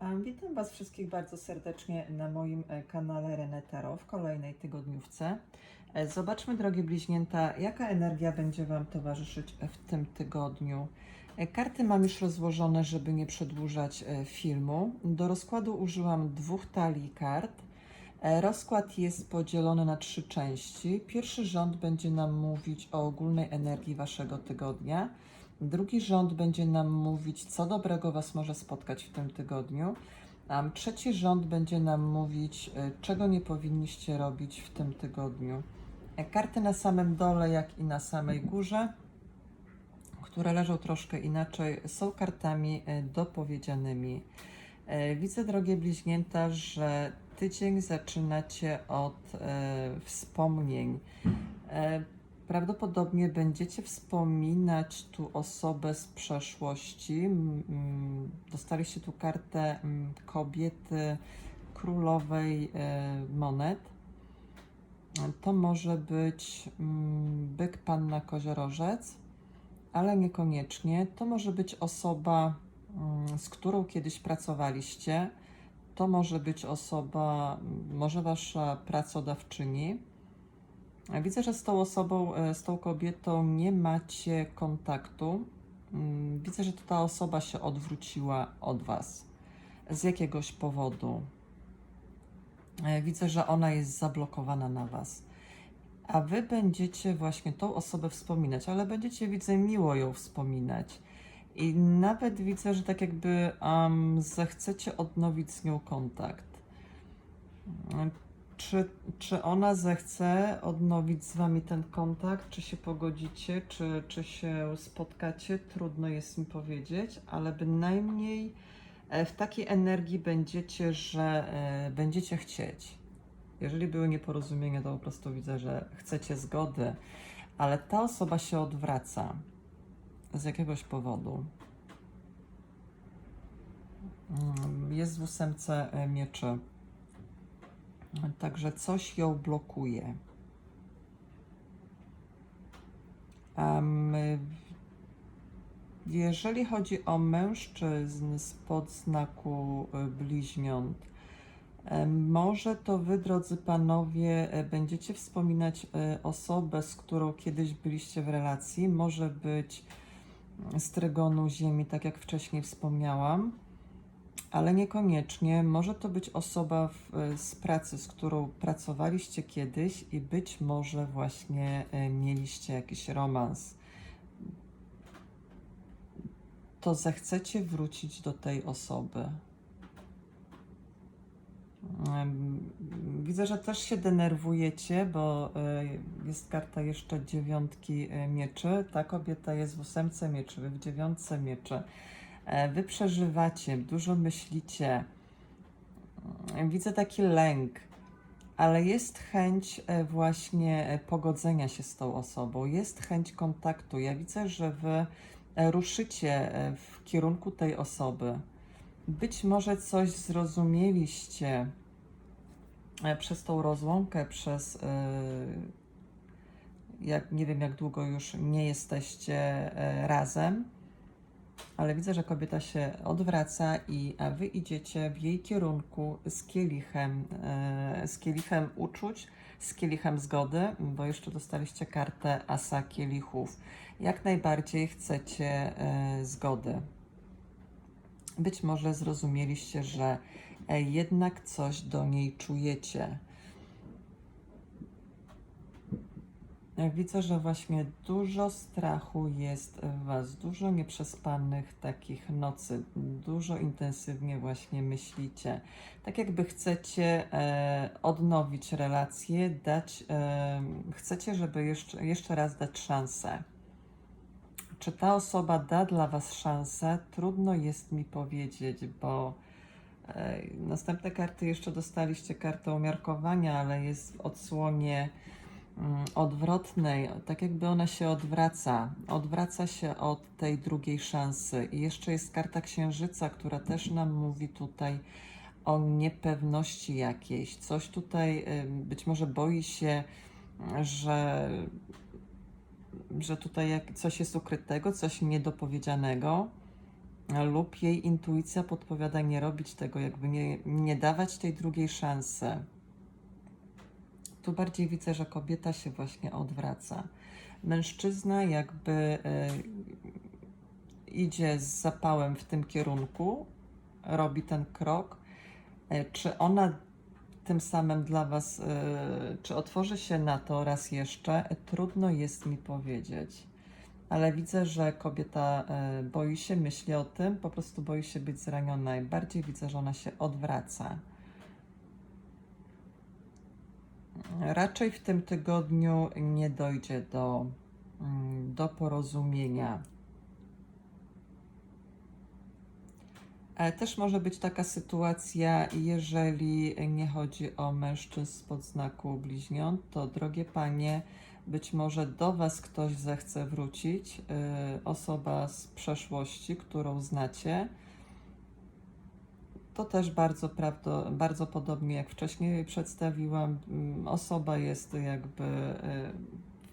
Witam Was wszystkich bardzo serdecznie na moim e, kanale Renetaro w kolejnej tygodniówce. E, Zobaczmy, drogie bliźnięta, jaka energia będzie Wam towarzyszyć w tym tygodniu. E, Karty mam już rozłożone, żeby nie przedłużać e, filmu. Do rozkładu użyłam dwóch talii kart. E, Rozkład jest podzielony na trzy części. Pierwszy rząd będzie nam mówić o ogólnej energii Waszego tygodnia. Drugi rząd będzie nam mówić, co dobrego Was może spotkać w tym tygodniu. Trzeci rząd będzie nam mówić, e, czego nie powinniście robić w tym tygodniu. E, Karty na samym dole, jak i na samej górze, które leżą troszkę inaczej, są kartami e, dopowiedzianymi. E, Widzę, drogie bliźnięta, że tydzień zaczynacie od e, wspomnień. E, Prawdopodobnie będziecie wspominać tu osobę z przeszłości. Dostaliście tu kartę kobiety królowej e, monet. To może być byk panna koziorożec, ale niekoniecznie. To może być osoba, z którą kiedyś pracowaliście. To może być osoba, może wasza pracodawczyni. Widzę, że z tą osobą, e, z tą kobietą nie macie kontaktu. Mm, Widzę, że to ta osoba się odwróciła od Was z jakiegoś powodu. E, Widzę, że ona jest zablokowana na Was. A Wy będziecie właśnie tą osobę wspominać, ale będziecie, widzę, miło ją wspominać. I nawet widzę, że tak jakby um, zechcecie odnowić z nią kontakt. Czy, czy ona zechce odnowić z wami ten kontakt? Czy się pogodzicie? Czy, czy się spotkacie? Trudno jest mi powiedzieć, ale bynajmniej e, w takiej energii będziecie, że e, będziecie chcieć. Jeżeli były nieporozumienia, to po prostu widzę, że chcecie zgody, ale ta osoba się odwraca z jakiegoś powodu. Mm, Jest w ósemce e, mieczy. Także coś ją blokuje. Em, jeżeli chodzi o mężczyzn spod znaku y, bliźniąt, może to wy, drodzy panowie, e, będziecie wspominać e, osobę, z którą kiedyś byliście w relacji. Może być z trygonu Ziemi, tak jak wcześniej wspomniałam ale niekoniecznie. Może to być osoba w, e, z pracy, z którą pracowaliście kiedyś i być może właśnie e, mieliście jakiś romans. To zechcecie wrócić do tej osoby. Widzę, że też się denerwujecie, bo e, jest karta jeszcze dziewiątki mieczy. Ta kobieta jest w ósemce mieczy, w dziewiątce mieczy. E, Wy przeżywacie, dużo myślicie. Mm, Widzę taki lęk, ale jest chęć e, właśnie e, pogodzenia się z tą osobą, jest chęć kontaktu. Ja widzę, że Wy ruszycie w kierunku tej osoby. Być może coś zrozumieliście przez tą rozłąkę, przez jak nie wiem jak długo już nie jesteście razem ale widzę, że kobieta się odwraca i a wy idziecie w jej kierunku z kielichem, e, z kielichem uczuć, z kielichem zgody, bo jeszcze dostaliście kartę asa kielichów. Jak najbardziej chcecie e, zgody. Być może zrozumieliście, że e, jednak coś do niej czujecie. Widzę, że właśnie dużo strachu jest w Was, dużo nieprzespanych takich nocy, dużo intensywnie właśnie myślicie. Tak jakby chcecie e, odnowić relacje, dać, e, chcecie, żeby jeszcze, jeszcze raz dać szansę. Czy ta osoba da dla Was szansę? Trudno jest mi powiedzieć, bo e, następne karty jeszcze dostaliście kartę umiarkowania, ale jest w odsłonie odwrotnej, tak jakby ona się odwraca, odwraca się od tej drugiej szansy. I jeszcze jest karta księżyca, która też nam mówi tutaj o niepewności jakiejś. Coś tutaj być może boi się, że, że tutaj coś jest ukrytego, coś niedopowiedzianego. lub jej intuicja podpowiada nie robić tego, jakby nie, nie dawać tej drugiej szansy. Tu bardziej widzę, że kobieta się właśnie odwraca. Mężczyzna jakby e, idzie z zapałem w tym kierunku, robi ten krok. E, Czy ona tym samym dla Was, e, czy otworzy się na to raz jeszcze? Trudno jest mi powiedzieć. Ale widzę, że kobieta boi się, myśli o tym, po prostu boi się być zraniona i bardziej widzę, że ona się odwraca. Raczej w tym tygodniu nie dojdzie do, mm, do porozumienia. Ale też może być taka sytuacja, jeżeli nie chodzi o mężczyzn spod znaku bliźniąt, to drogie panie, być może do Was ktoś zechce wrócić, y, osoba z przeszłości, którą znacie. To też bardzo, prawdo, bardzo podobnie jak wcześniej przedstawiłam, mm, osoba jest jakby y,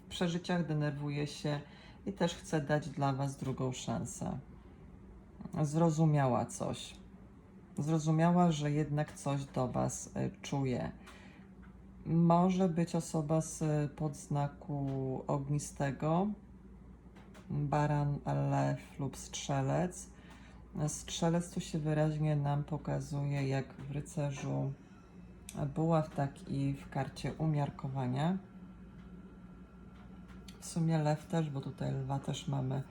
w przeżyciach, denerwuje się i też chce dać dla Was drugą szansę zrozumiała coś. Zrozumiała, że jednak coś do Was y, czuje. Może być osoba z podznaku ognistego, baran, lew lub strzelec. Strzelec się wyraźnie nam pokazuje, jak w rycerzu buław, tak i w karcie umiarkowania. W sumie lew też, bo tutaj lwa też mamy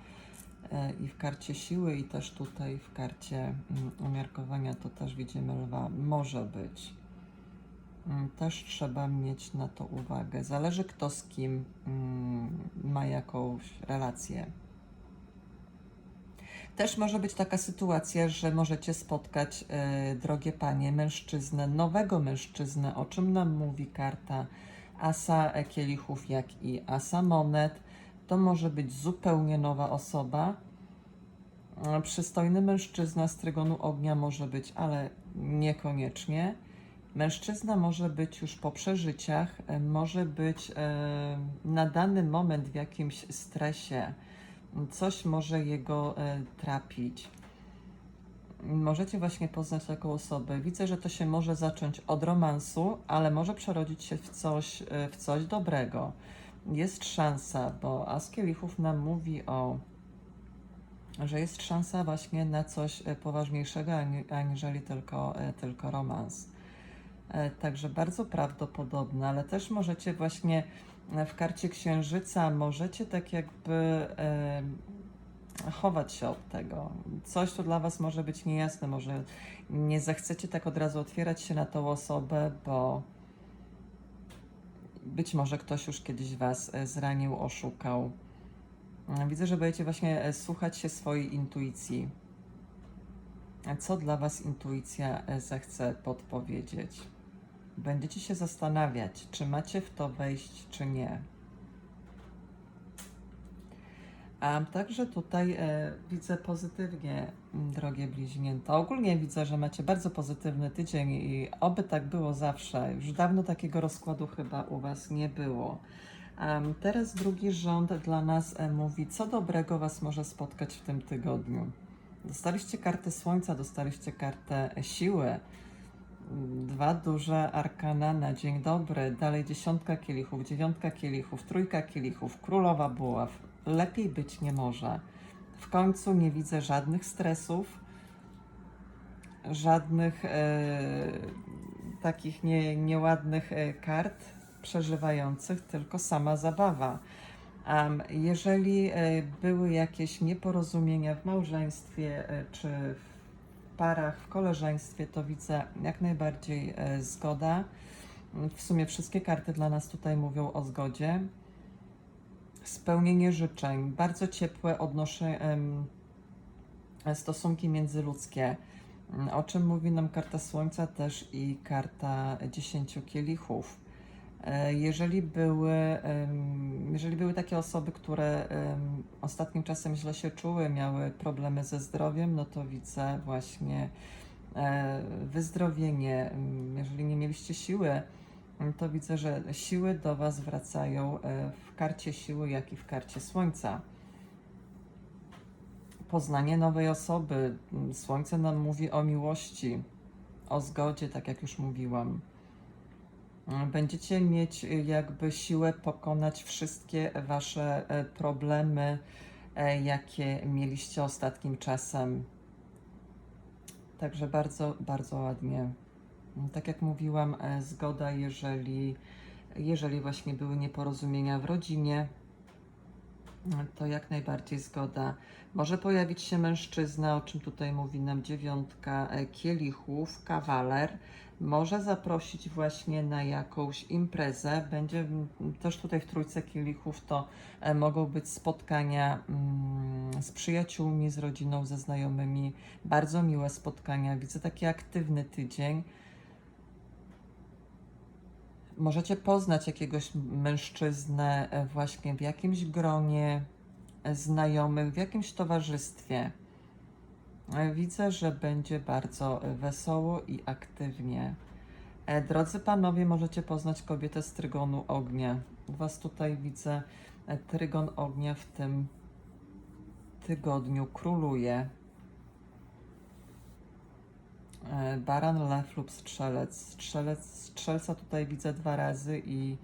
e, i w karcie siły, i też tutaj w karcie mm, umiarkowania to też widzimy lwa. Może być. Mm, Też trzeba mieć na to uwagę. Zależy kto z kim mm, ma jakąś relację. Też może być taka sytuacja, że możecie spotkać, e, drogie panie, mężczyznę, nowego mężczyznę, o czym nam mówi karta Asa Kielichów, jak i Asa Monet. To może być zupełnie nowa osoba. E, Przystojny mężczyzna z trygonu ognia może być, ale niekoniecznie. Mężczyzna może być już po przeżyciach, e, może być na dany moment w jakimś stresie. Coś może jego e, trapić. Możecie właśnie poznać taką osobę. Widzę, że to się może zacząć od romansu, ale może przerodzić się w coś, e, w coś dobrego. Jest szansa, bo As Kielichów nam mówi o że jest szansa właśnie na coś e, poważniejszego, ani- aniżeli tylko, tylko romans. Także bardzo prawdopodobne, ale też możecie właśnie w karcie księżyca, możecie tak jakby e, chować się od tego. Coś tu dla Was może być niejasne, może nie zechcecie tak od razu otwierać się na tą osobę, bo być może ktoś już kiedyś Was e, zranił, oszukał. Widzę, że będziecie właśnie e, słuchać się swojej intuicji. Co dla Was intuicja e, zechce podpowiedzieć? Będziecie się zastanawiać, czy macie w to wejść, czy nie. A także tutaj e, widzę pozytywnie, drogie bliźnięta. Ogólnie widzę, że macie bardzo pozytywny tydzień i oby tak było zawsze. Już dawno takiego rozkładu chyba u Was nie było. Em, teraz drugi rząd dla nas e, mówi, co dobrego Was może spotkać w tym tygodniu. Dostaliście kartę Słońca, dostaliście kartę e, siły. Dwa duże arkana na dzień dobry. Dalej dziesiątka kielichów, dziewiątka kielichów, trójka kielichów, królowa buław. Lepiej być nie może. W końcu nie widzę żadnych stresów, żadnych e, takich nie, nieładnych e, kart przeżywających, tylko sama zabawa. Jeżeli e, były jakieś nieporozumienia w małżeństwie e, czy w parach, w koleżeństwie, to widzę jak najbardziej e, zgoda. W sumie wszystkie karty dla nas tutaj mówią o zgodzie. Spełnienie życzeń, bardzo ciepłe odnoszę em, stosunki międzyludzkie. O czym mówi nam karta Słońca też i karta dziesięciu kielichów. E, Jeżeli były, jeżeli były takie osoby, które ostatnim czasem źle się czuły, miały problemy ze zdrowiem, no to widzę właśnie e, wyzdrowienie. Em, Jeżeli nie mieliście siły, em, to widzę, że siły do Was wracają e, w karcie siły, jak i w karcie Słońca. poznanie nowej osoby. Słońce nam mówi o miłości, o zgodzie, tak jak już mówiłam. Będziecie mieć y, jakby siłę pokonać wszystkie wasze e, problemy, e, jakie mieliście ostatnim czasem. Także bardzo, bardzo ładnie. Tak jak mówiłam, e, zgoda, jeżeli, jeżeli właśnie były nieporozumienia w rodzinie, to jak najbardziej zgoda. Może pojawić się mężczyzna, o czym tutaj mówi nam dziewiątka kielichów, kawaler. Może zaprosić właśnie na jakąś imprezę. Będzie też tutaj w trójce kielichów to e, mogą być spotkania mm, z przyjaciółmi, z rodziną, ze znajomymi. Bardzo miłe spotkania. Widzę taki aktywny tydzień. Możecie poznać jakiegoś mężczyznę e, właśnie w jakimś gronie e, znajomych, w jakimś towarzystwie. Widzę, że będzie bardzo wesoło i aktywnie. E, Drodzy panowie, możecie poznać kobietę z trygonu ognia. U was tutaj widzę e, trygon ognia w tym tygodniu króluje. E, Baran, lew lub strzelec. strzelec. Strzelca tutaj widzę dwa razy i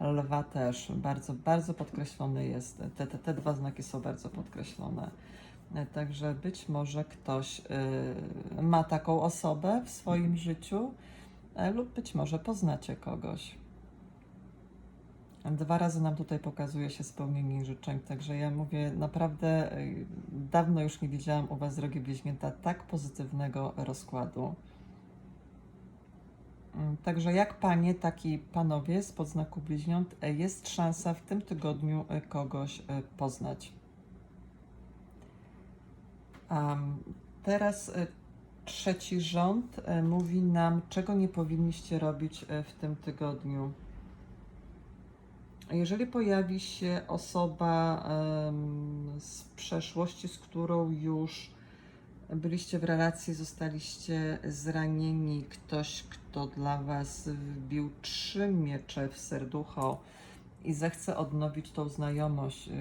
lwa też. Bardzo, bardzo podkreślony jest. Te, te, te dwa znaki są bardzo podkreślone. Także być może ktoś y, ma taką osobę w swoim życiu, e, lub być może poznacie kogoś. Dwa razy nam tutaj pokazuje się spełnienie życzeń, także ja mówię, naprawdę y, dawno już nie widziałam u Was, drogie bliźnięta, tak pozytywnego rozkładu. Mm, Także jak panie, tak i panowie z podznaku bliźniąt, e, jest szansa w tym tygodniu e, kogoś poznać. Teraz e, trzeci rząd e, mówi nam, czego nie powinniście robić e, w tym tygodniu. Jeżeli pojawi się osoba z przeszłości, z którą już byliście w relacji, zostaliście zranieni, ktoś, kto dla Was wbił trzy miecze w serducho i zechce odnowić tą znajomość, y,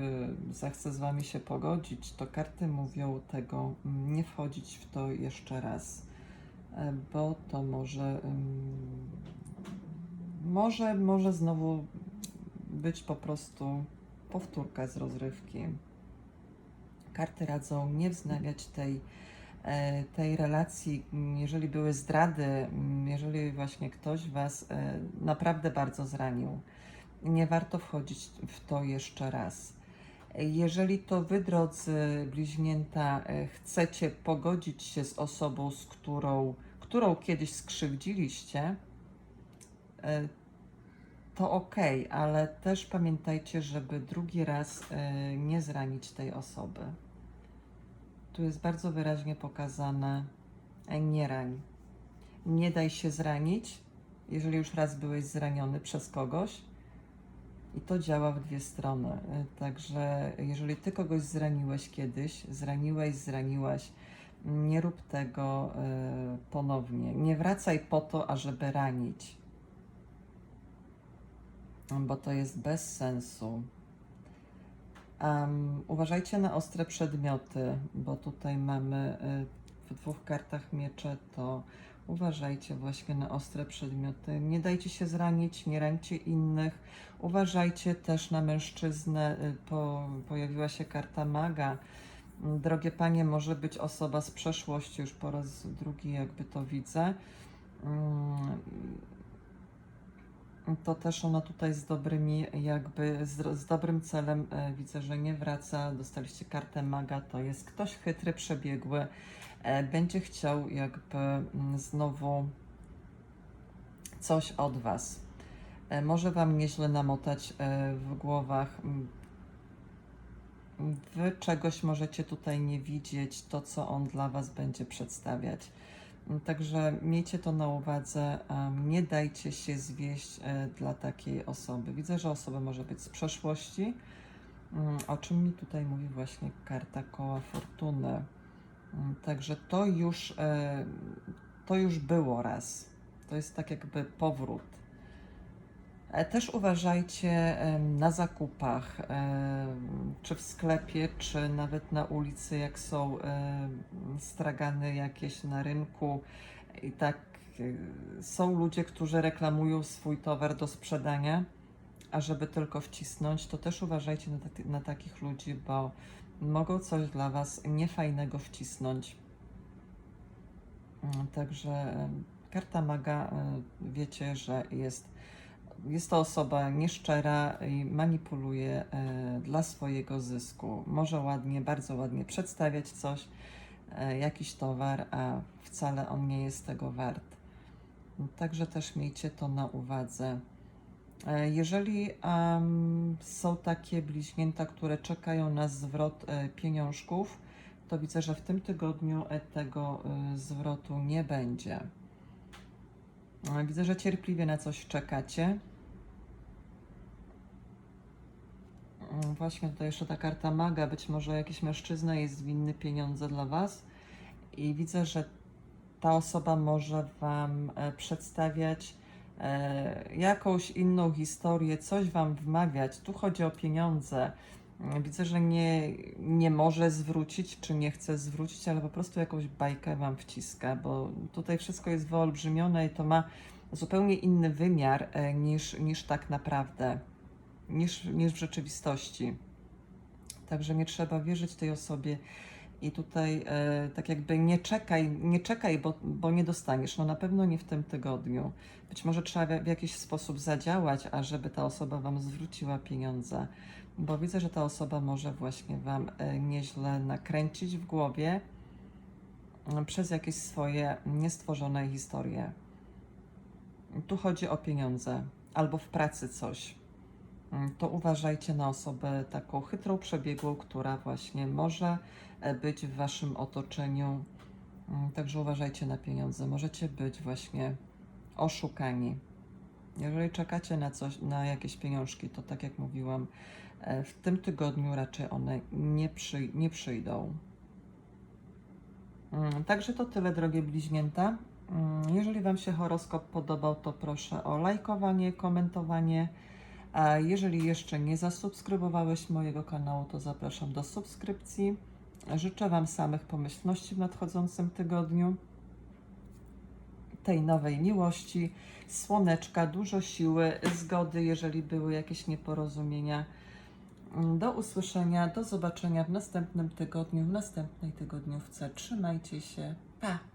zechce z Wami się pogodzić, to karty mówią tego, mm, nie wchodzić w to jeszcze raz, e, bo to może, ym, może, może znowu być po prostu powtórka z rozrywki. Karty radzą nie wznawiać tej, e, tej relacji, jeżeli były zdrady, m, jeżeli właśnie ktoś Was e, naprawdę bardzo zranił. Nie warto wchodzić w to jeszcze raz. Jeżeli to Wy, drodzy bliźnięta, e, chcecie pogodzić się z osobą, z którą, którą kiedyś skrzywdziliście, e, to ok, ale też pamiętajcie, żeby drugi raz e, nie zranić tej osoby. Tu jest bardzo wyraźnie pokazane nie rań. Nie daj się zranić, jeżeli już raz byłeś zraniony przez kogoś. I to działa w dwie strony. E, Także jeżeli ty kogoś zraniłeś kiedyś, zraniłeś, zraniłaś, nie rób tego e, ponownie. Nie wracaj po to, ażeby ranić bo to jest bez sensu. Em, uważajcie na ostre przedmioty, bo tutaj mamy y, w dwóch kartach miecze, to uważajcie właśnie na ostre przedmioty. Nie dajcie się zranić, nie rańcie innych. Uważajcie też na mężczyznę. y, Po, pojawiła się karta maga. Drogie panie, może być osoba z przeszłości, już po raz drugi jakby to widzę. Mm, to też ono tutaj z dobrymi, jakby z, z dobrym celem e, widzę, że nie wraca. Dostaliście kartę maga, to jest ktoś chytry, przebiegły. E, będzie chciał jakby mm, znowu coś od Was. E, może Wam nieźle namotać e, w głowach. Mm, Wy czegoś możecie tutaj nie widzieć, to co on dla Was będzie przedstawiać. Także miejcie to na uwadze, nie dajcie się zwieść dla takiej osoby. Widzę, że osoba może być z przeszłości, mm, o czym mi tutaj mówi właśnie karta koła fortuny. Także to już, e, to już było raz. To jest tak jakby powrót. E, Też uważajcie na zakupach, em, czy w sklepie, czy nawet na ulicy, jak są stragany jakieś na rynku. I tak e, są ludzie, którzy reklamują swój towar do sprzedania, a żeby tylko wcisnąć, to też uważajcie na, na takich ludzi, bo mogą coś dla Was niefajnego wcisnąć. Mm, Także karta maga, wiecie, że jest, jest to osoba nieszczera i manipuluje dla swojego zysku. Może ładnie, bardzo ładnie przedstawiać coś, jakiś towar, a wcale on nie jest tego wart. Także też miejcie to na uwadze. E, Jeżeli em, są takie bliźnięta, które czekają na zwrot e, pieniążków, to widzę, że w tym tygodniu e, tego zwrotu nie będzie. Widzę, że cierpliwie na coś czekacie. Właśnie tutaj jeszcze ta karta maga, być może jakiś mężczyzna jest winny pieniądze dla Was i widzę, że ta osoba może Wam przedstawiać jakąś inną historię, coś Wam wmawiać. Tu chodzi o pieniądze. Mm, Widzę, że nie, nie może zwrócić, czy nie chce zwrócić, ale po prostu jakąś bajkę Wam wciska, bo tutaj wszystko jest wyolbrzymione i to ma zupełnie inny wymiar e, niż, niż tak naprawdę, niż, niż w rzeczywistości. Także nie trzeba wierzyć tej osobie i tutaj e, tak jakby nie czekaj, nie czekaj, bo, bo nie dostaniesz. No na pewno nie w tym tygodniu. Być może trzeba w, w jakiś sposób zadziałać, ażeby ta osoba Wam zwróciła pieniądze, bo widzę, że ta osoba może właśnie Wam e, nieźle nakręcić w głowie m, przez jakieś swoje niestworzone historie. Tu chodzi o pieniądze albo w pracy coś. Mm, To uważajcie na osobę taką chytrą, przebiegłą, która właśnie może być w waszym otoczeniu. Mm, Także uważajcie na pieniądze. Możecie być właśnie oszukani. Jeżeli czekacie na coś, na jakieś pieniążki, to tak jak mówiłam, e, w tym tygodniu raczej one nie, przy, nie przyjdą. Mm, Także to tyle, drogie bliźnięta. Mm, Jeżeli Wam się horoskop podobał, to proszę o lajkowanie, komentowanie. A jeżeli jeszcze nie zasubskrybowałeś mojego kanału, to zapraszam do subskrypcji. Życzę Wam samych pomyślności w nadchodzącym tygodniu, tej nowej miłości, słoneczka, dużo siły, zgody, jeżeli były jakieś nieporozumienia. Do usłyszenia, do zobaczenia w następnym tygodniu, w następnej tygodniówce. Trzymajcie się. Pa!